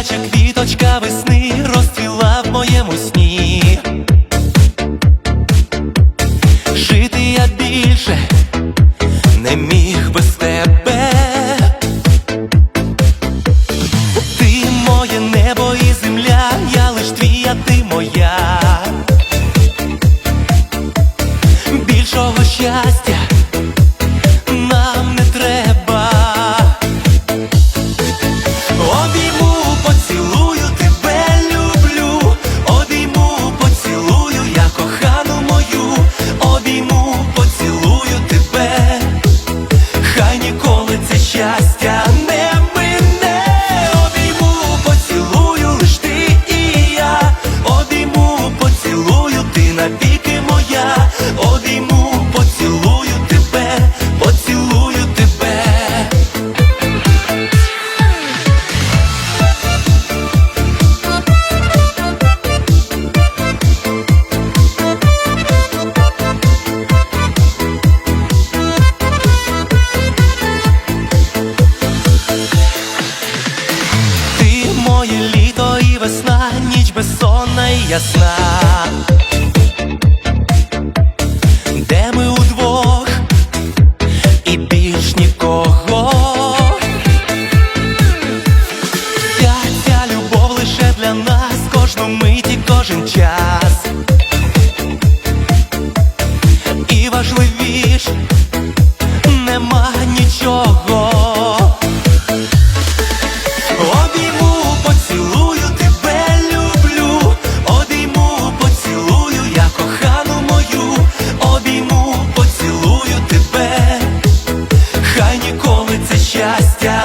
дитяча квіточка весни розцвіла в моєму сні. Жити я більше не міг без тебе. Ти моє небо і земля, я лиш твій, а ти моя. Більшого щастя і ясна, де ми удвох і більш нікого, Вся ця любов лише для нас, кожну миті, кожен час. І важливі. gracias.